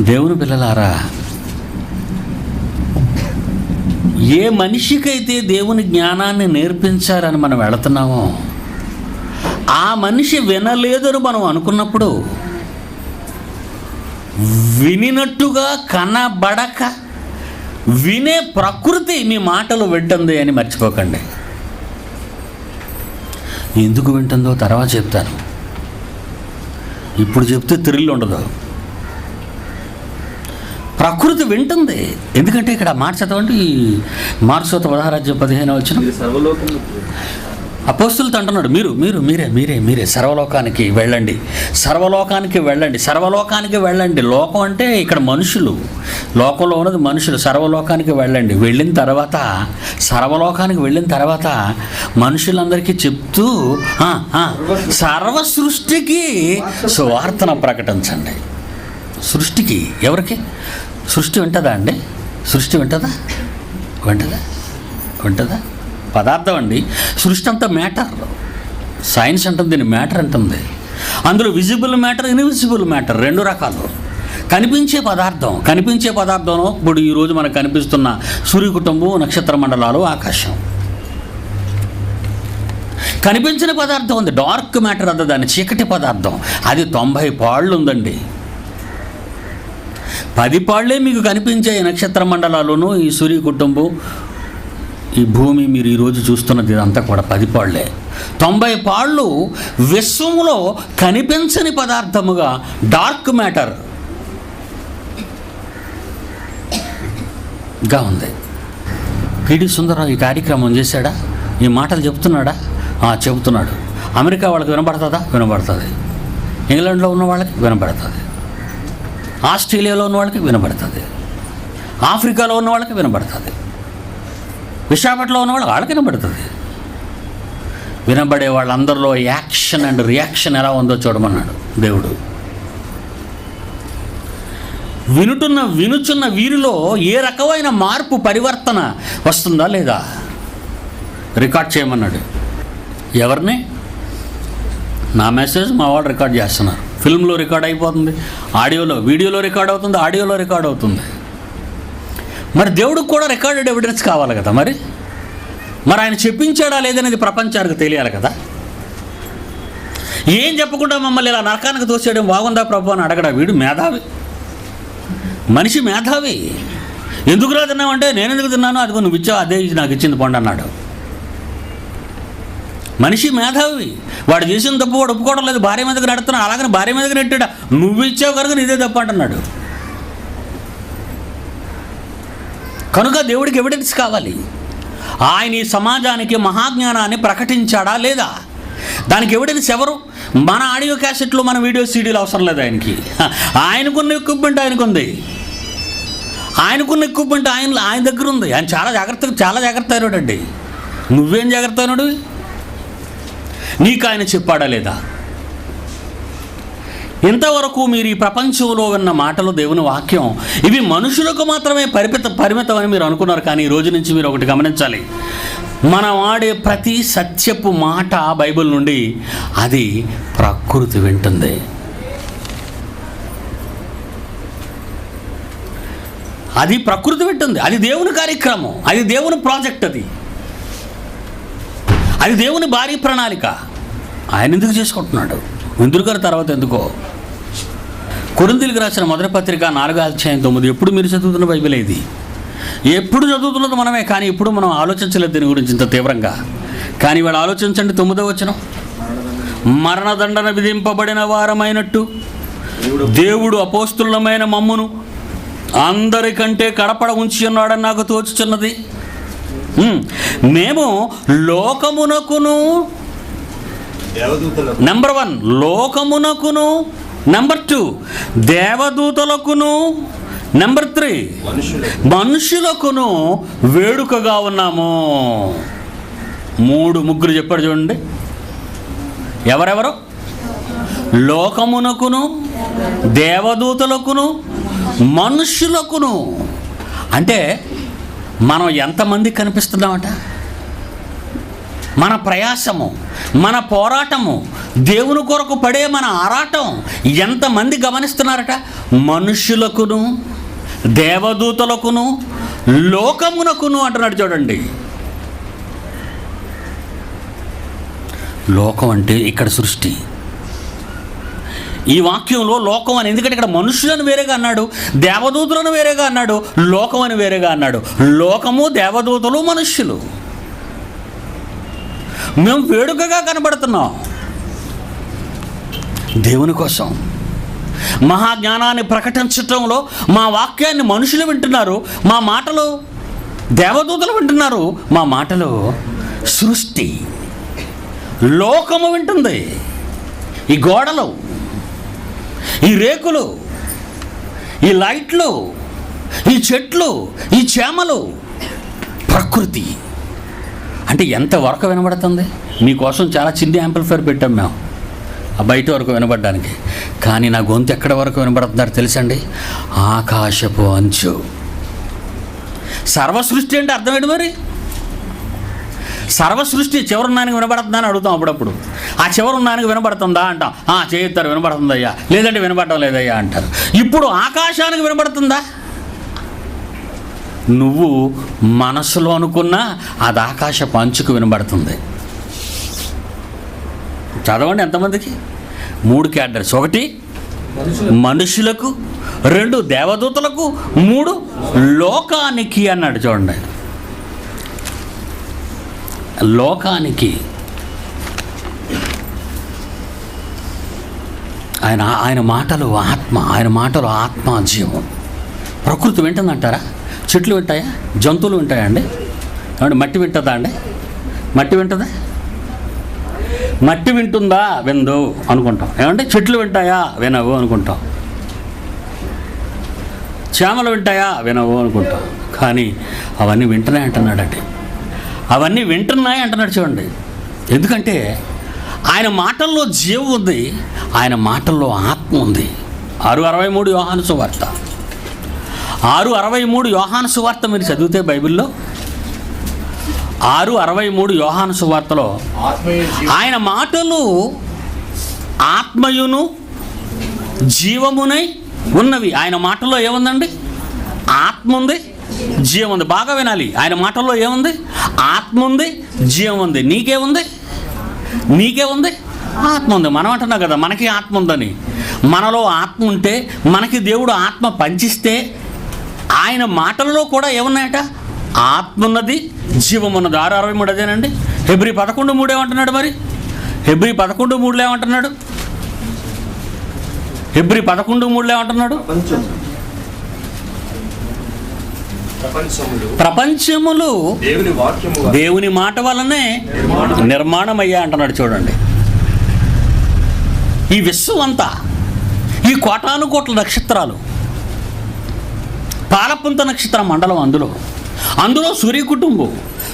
దేవుని పిల్లలారా ఏ మనిషికైతే దేవుని జ్ఞానాన్ని నేర్పించారని మనం వెళుతున్నామో ఆ మనిషి వినలేదని మనం అనుకున్నప్పుడు వినినట్టుగా కనబడక వినే ప్రకృతి మీ మాటలు వింటుంది అని మర్చిపోకండి. ఎందుకు వింటుందో తర్వాత చెప్తాను. ఇప్పుడు చెప్తే థ్రిల్ ఉండదు. ప్రకృతి వింటుంది. ఎందుకంటే ఇక్కడ మాట చదవండి ఈ మార్క్సోత పదహారాజ్యం పదిహేను వచ్చిన అపోస్తులతో అంటున్నాడు మీరు మీరు మీరే మీరే మీరే సర్వలోకానికి వెళ్ళండి. సర్వలోకానికి వెళ్ళండి సర్వలోకానికి వెళ్ళండి. లోకం అంటే ఇక్కడ మనుషులు. లోకంలో ఉన్నది మనుషులు. సర్వలోకానికి వెళ్ళండి. వెళ్ళిన తర్వాత సర్వలోకానికి వెళ్ళిన తర్వాత మనుషులందరికీ చెప్తూ సర్వ సృష్టికి సువార్తన ప్రకటించండి. సృష్టికి ఎవరికి? సృష్టి వింటదా అండి? సృష్టి వింటదా వింటదా వింటదా పదార్థం అండి. సృష్టి అంతా మ్యాటర్. సైన్స్ అంటుంది దీన్ని మ్యాటర్ అంటుంది అందులో విజిబుల్ మ్యాటర్ ఇన్విజిబుల్ మ్యాటర్ రెండు రకాలు. కనిపించే పదార్థం కనిపించే పదార్థం ఇప్పుడు ఈరోజు మనకు కనిపిస్తున్న సూర్య కుటుంబం నక్షత్ర మండలాలు ఆకాశం. కనిపించిన పదార్థం ఉంది. డార్క్ మ్యాటర్ అంత దాని చీకటి పదార్థం. అది తొంభై పాళ్ళు ఉందండి. పది పాళ్ళే మీకు కనిపించే ఈ నక్షత్ర మండలాలను ఈ సూర్య కుటుంబం ఈ భూమి మీరు ఈరోజు చూస్తున్నది ఇదంతా కూడా పది పాళ్ళే తొంభై పాళ్ళు విశ్వంలో కనిపించని పదార్థముగా డార్క్ మ్యాటర్గా ఉంది. పిడి సుందరం ఈ కార్యక్రమం చేశాడా? ఈ మాటలు చెప్తున్నాడా? చెబుతున్నాడు. అమెరికా వాళ్ళకి వినబడుతుందా? వినబడుతుంది. ఇంగ్లాండ్లో ఉన్న వాళ్ళకి వినబడుతుంది. ఆస్ట్రేలియాలో ఉన్న వాళ్ళకి వినబడుతుంది. ఆఫ్రికాలో ఉన్న వాళ్ళకి వినబడుతుంది. విశాఖపట్నంలో ఉన్న వాళ్ళకి వాళ్ళకి వినబడుతుంది. వినబడే వాళ్ళందరిలో యాక్షన్ అండ్ రియాక్షన్ ఎలా ఉందో చూడమన్నాడు దేవుడు. వినుటున్న వినుచున్న వీరిలో ఏ రకమైన మార్పు పరివర్తన వస్తుందా లేదా? రికార్డ్ చేయమన్నాడు. ఎవరిని? నా మెసేజ్ మా వాళ్ళు రికార్డ్ చేస్తున్నారు. ఫిల్మ్లో రికార్డ్ అయిపోతుంది ఆడియోలో వీడియోలో రికార్డ్ అవుతుంది ఆడియోలో రికార్డ్ అవుతుంది. మరి దేవుడికి కూడా రికార్డెడ్ ఎవిడెన్స్ కావాలి కదా మరి? మరి ఆయన చెప్పించాడా లేదనేది ప్రపంచానికి తెలియాలి కదా? ఏం చెప్పకుండా మమ్మల్ని ఇలా నరకానికి తోసేయడం బాగుందా ప్రభు అని అడగడా వీడు మేధావి. మనిషి మేధావి. ఎందుకు రా తిన్నావంటే నేను ఎందుకు తిన్నాను అదిగో నువ్వు ఇచ్చావు అదే ఇది నాకు ఇచ్చింది పండు అన్నాడు. మనిషి మేధావి. వాడు చేసిన తప్పు వాడు ఒప్పుకోవడం లేదు భార్య మీదకి నడుతున్నాడు అలాగని భార్య మీదకి నెట్టాడు? నువ్వు ఇచ్చావు కనుక నీదే తప్పు అంటున్నాడు. కనుక దేవుడికి ఎవిడెన్స్ కావాలి. ఆయన ఈ సమాజానికి మహాజ్ఞానాన్ని ప్రకటించాడా లేదా? దానికి ఎవిడెన్స్ ఎవరు? మన ఆడియో క్యాసెట్లు మన వీడియో సీడీలు అవసరం లేదు ఆయనకి. ఆయనకున్న ఎక్విప్మెంట్ ఆయనకుంది. ఆయనకున్న ఎక్విప్మెంట్ ఆయన ఆయన దగ్గర ఉంది. ఆయన చాలా జాగ్రత్తగా చాలా జాగ్రత్త అయినాడండి. నువ్వేం జాగ్రత్త అయినాడు నీకు ఆయన చెప్పాడా లేదా? ఇంతవరకు మీరు ఈ ప్రపంచంలో విన్న మాటలు దేవుని వాక్యం ఇవి మనుషులకు మాత్రమే పరిమిత పరిమితం అని మీరు అనుకున్నారు కానీ ఈ రోజు నుంచి మీరు ఒకటి గమనించాలి. మనం ఆడే ప్రతి సత్యపు మాట బైబిల్ నుండి అది ప్రకృతి వింటుంది. అది ప్రకృతి వింటుంది. అది దేవుని కార్యక్రమం. అది దేవుని ప్రాజెక్ట్ అది. అది దేవుని భారీ ప్రణాళిక. ఆయన ఎందుకు చేసుకుంటున్నాడు? ఎందుకు తర్వాత ఎందుకో? కొరింతలకు రాసిన మొదటి పత్రిక నాలుగో అధ్యాయం తొమ్మిది. ఎప్పుడు మీరు చదువుతున్న బైబిల్ ఇది? ఎప్పుడు చదువుతున్నది మనమే కానీ ఇప్పుడు మనం ఆలోచించలేదు దీని గురించి ఇంత తీవ్రంగా. కానీ వాడు ఆలోచించండి తొమ్మిదో వచ్చిన మరణదండన విధింపబడిన వారమైనట్టు దేవుడు అపోస్తులమైన మమ్మును అందరికంటే కడపడ ఉంచి ఉన్నాడని నాకు తోచుచున్నది. మేము లోకమునకును నెంబర్ వన్ లోకమునకును. నెంబర్ టూ దేవదూతలకును. నెంబర్ త్రీ మనుషులకు. మనుషులకును వేడుకగా ఉన్నాము. మూడు ముగ్గురు చెప్పాడు చూడండి. ఎవరెవరు? లోకమునకును దేవదూతలకును మనుషులకును. అంటే మనం ఎంతమంది కనిపిస్తున్నామట? మన ప్రయాసము మన పోరాటము దేవుని కొరకు పడే మన ఆరాటం ఎంతమంది గమనిస్తున్నారట? మనుషులకును దేవదూతలకును లోకమునకును అంటున్నాడు చూడండి. లోకం అంటే ఇక్కడ సృష్టి. ఈ వాక్యంలో లోకం అని ఎందుకంటే ఇక్కడ మనుషులను వేరేగా అన్నాడు దేవదూతులను వేరేగా అన్నాడు లోకం అని వేరేగా అన్నాడు. లోకము దేవదూతలు మనుష్యులు. మేము వేడుకగా కనబడుతున్నాం. దేవుని కోసం. మహాజ్ఞానాన్ని ప్రకటించటంలో మా వాక్యాన్ని మనుషులు వింటున్నారు మా మాటలు దేవదూతలు వింటున్నారు మా మాటలు సృష్టి. లోకము వింటుంది. ఈ గోడలు ఈ రేకులు ఈ లైట్లు ఈ చెట్లు ఈ చేమలు ప్రకృతి. అంటే ఎంత వరకు వినబడుతుంది? మీకోసం చాలా చిన్న యాంప్లిఫైర్ పెట్టాం మేము. ఆ బయట వరకు వినబడడానికి. కానీ నా గొంతు ఎక్కడ వరకు వినబడుతున్నారు తెలుసండి? ఆకాశపు అంచు. సర్వ సృష్టి అంటే అర్థమేంటి మరి? సర్వ సృష్టి చివరున్నానికి వినబడుతుందని అడుగుతాం అప్పుడప్పుడు. ఆ చివరున్నానికి వినబడుతుందా అంటాం. ఆ చేయిస్తారు వినబడుతుందయ్యా. లేదంటే వినబడటం లేదయ్యా అంటారు. ఇప్పుడు ఆకాశానికి వినబడుతుందా? నువ్వు మనసులో అనుకున్నా అది ఆకాశ పంచుకు వినబడుతుంది. చదవండి ఎంతమందికి? మూడు క్యాడర్స్ ఒకటి మనుషులకు. రెండు దేవదూతలకు. మూడు లోకానికి అన్నాడు చూడండి. లోకానికి ఆయన ఆయన మాటలు ఆత్మ ఆయన మాటలు ఆత్మ జీవం ప్రకృతి వింటుందంటారా? చెట్లు వింటాయా? జంతువులు వింటాయా అండి? కాబట్టి మట్టి వింటుందా అండి? మట్టి వింటుందా? మట్టి వింటుందా? విందు అనుకుంటాం. ఏమంటే చెట్లు వింటాయా? వినవు అనుకుంటాం. చేమలు వింటాయా? వినవు అనుకుంటాం. కానీ అవన్నీ వింటనే అంటున్నాడండి. అవన్నీ వింటున్నాయి అంటున్నాడు చూడండి. ఎందుకంటే ఆయన మాటల్లో జీవం ఉంది ఆయన మాటల్లో ఆత్మ ఉంది. ఆరు అరవై మూడు యోహాను సువార్త. ఆరు అరవై మూడు యోహాను సువార్త మీరు చదివితే బైబిల్లో? ఆరు అరవై మూడు యోహాను సువార్తలో ఆయన మాటలు ఆత్మయును జీవమునై ఉన్నవి. ఆయన మాటల్లో ఏముందండి? ఆత్మ ఉంది. జీవం ఉంది. బాగా వినాలి. ఆయన మాటల్లో ఏముంది? ఆత్మ ఉంది జీవం ఉంది. నీకేముంది నీకే ఉంది? ఆత్మ ఉంది. మనం అంటున్నాం కదా మనకి ఆత్మ ఉందని. మనలో ఆత్మ ఉంటే మనకి దేవుడు ఆత్మ పంచిస్తే ఆయన మాటలలో కూడా ఏమున్నాయట? ఆత్మ ఉన్నది జీవం ఉన్నది. ఆరు అరవై మూడు అదేనండి? హెబ్రి పదకొండు మూడు ఏమంటున్నాడు మరి? హెబ్రి పదకొండు మూడులో ఏమంటున్నాడు? హెబ్రి పదకొండు మూడులో ఏమంటున్నాడు? ప్రపంచములు దేవుని మాట వలనే నిర్మాణం అయ్యా అంటున్నాడు చూడండి. ఈ విశ్వం అంతా ఈ కోటాను కోట్ల నక్షత్రాలు పాలపుంత నక్షత్ర మండలం అందులో. అందులో సూర్య కుటుంబం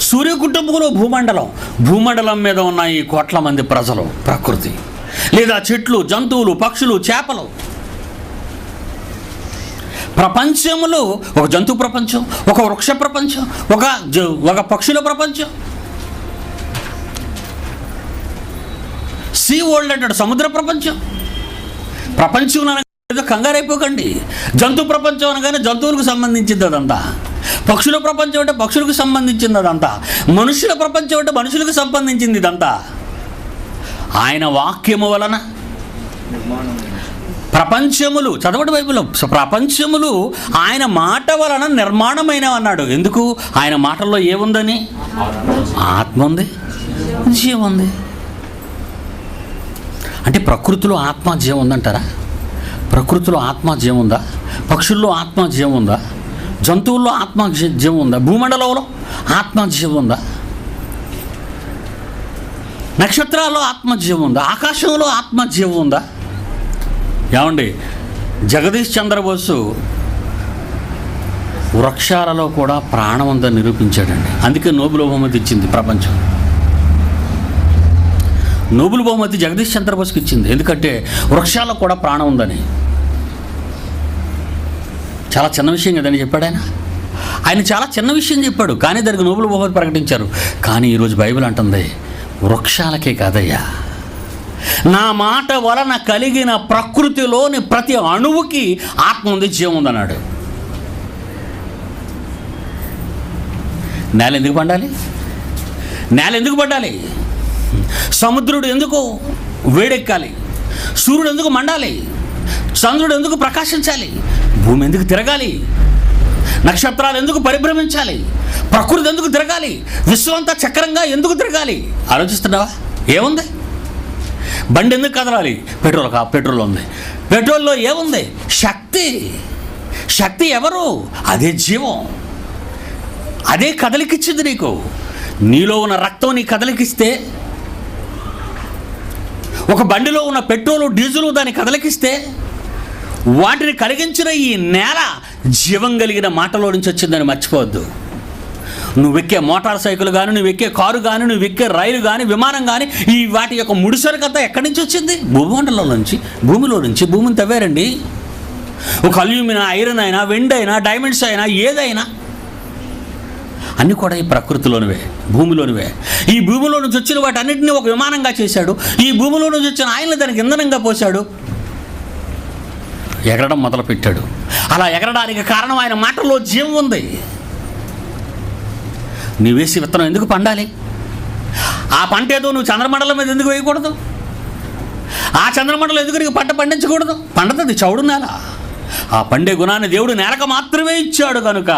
సూర్య కుటుంబంలో భూమండలం. భూమండలం మీద ఉన్న ఈ కోట్ల మంది ప్రజలు ప్రకృతి. లేదా చెట్లు జంతువులు పక్షులు చేపలు ప్రపంచంలో ఒక జంతు ప్రపంచం ఒక వృక్ష ప్రపంచం ఒక ఒక పక్షుల ప్రపంచం. సీ వరల్డ్ అంటాడు సముద్ర ప్రపంచం. ప్రపంచం అనగా కంగారైపోకండి. జంతు ప్రపంచం అనగానే జంతువులకు సంబంధించింది అదంతా పక్షుల ప్రపంచం అంటే పక్షులకు సంబంధించింది అదంతా మనుషుల ప్రపంచం అంటే మనుషులకు సంబంధించింది ఇదంతా ఆయన వాక్యము వలన నిర్మాణం ప్రపంచములు చదవటి బైబిల్లో. ప్రపంచములు ఆయన మాట వలన నిర్మాణమైన అన్నాడు. ఎందుకు? ఆయన మాటల్లో ఏముందని? ఆత్మ ఉంది. జీవం ఉంది. అంటే ప్రకృతిలో ఆత్మ జీవం ఉందంటారా? ప్రకృతిలో ఆత్మ జీవం ఉందా? పక్షుల్లో ఆత్మ జీవం ఉందా? జంతువుల్లో ఆత్మ జీవం ఉందా? భూమండలంలో ఆత్మ జీవం ఉందా? నక్షత్రాల్లో ఆత్మ జీవం ఉందా? ఆకాశంలో ఆత్మ జీవం ఉందా? ఏమండి? జగదీష్ చంద్రబోసు వృక్షాలలో కూడా ప్రాణం ఉందని నిరూపించాడండి. అందుకే నోబెల్ బహుమతి ఇచ్చింది ప్రపంచం. నోబెల్ బహుమతి జగదీష్ చంద్రబోస్కి ఇచ్చింది. ఎందుకంటే వృక్షాలకు కూడా ప్రాణం ఉందని. చాలా చిన్న విషయం కదని చెప్పాడు ఆయన. ఆయన చాలా చిన్న విషయం చెప్పాడు. కానీ దానికి నోబెల్ బహుమతి ప్రకటించారు. కానీ ఈరోజు బైబిల్ అంటుంది వృక్షాలకే కాదయ్యా నా మాట వలన కలిగిన ప్రకృతిలోని ప్రతి అణువుకి ఆత్మ ఉంది జీవం ఉందన్నాడు నేల ఎందుకు పండాలి? నేల ఎందుకు పడ్డాలి సముద్రుడు ఎందుకు వేడెక్కాలి? సూర్యుడు ఎందుకు మండాలి? చంద్రుడు ఎందుకు ప్రకాశించాలి? భూమి ఎందుకు తిరగాలి? నక్షత్రాలు ఎందుకు పరిభ్రమించాలి? ప్రకృతి ఎందుకు తిరగాలి? విశ్వం అంతా చక్రంగా ఎందుకు తిరగాలి? ఆలోచిస్తున్నావా? ఏముంది? బండి ఎందుకు కదలాలి? పెట్రోల్ కా పెట్రోల్ ఉంది. పెట్రోల్లో ఏముంది? శక్తి. శక్తి ఎవరు? అదే జీవం. అదే కదలికిచ్చింది నీకు. నీలో ఉన్న రక్తం నీ కదలికిస్తే ఒక బండిలో ఉన్న పెట్రోలు డీజిల్ దాన్ని కదలికిస్తే వాటిని కలిగించిన ఈ నేల జీవం కలిగిన మాటలో నుంచి వచ్చిందని మర్చిపోవద్దు. నువ్వు ఎక్కే మోటార్ సైకిల్ కానీ నువ్వు ఎక్కే కారు కానీ నువ్వు ఎక్కే రైలు కానీ విమానం కానీ ఈ వాటి యొక్క ముడిసరికత ఎక్కడి నుంచి వచ్చింది? భూమండలం నుంచి భూమిలో నుంచి భూమిని తవ్వారండి. ఒక అల్యూమినా ఐరన్ అయినా వెండి అయినా డైమండ్స్ అయినా ఏదైనా అన్నీ కూడా ఈ ప్రకృతిలోనివే భూమిలోనివే. ఈ భూమిలో నుంచి వచ్చిన వాటన్నిటిని ఒక విమానంగా చేశాడు. ఈ భూమిలో నుంచి వచ్చిన ఆయన దానికి ఇంధనంగా పోశాడు. ఎగరడం మొదలుపెట్టాడు. అలా ఎగరడానికి కారణం ఆయన మాటల్లో జీవం ఉంది. నువ్వు వేసి విత్తనం ఎందుకు పండాలి? ఆ పంట ఏదో నువ్వు చంద్రమండలం మీద ఎందుకు వేయకూడదు? ఆ చంద్రమండలం ఎందుకు నీకు పంట పండించకూడదు? పండుతుంది చౌడు నేల. ఆ పండే గుణాన్ని దేవుడు నేరక మాత్రమే ఇచ్చాడు కనుక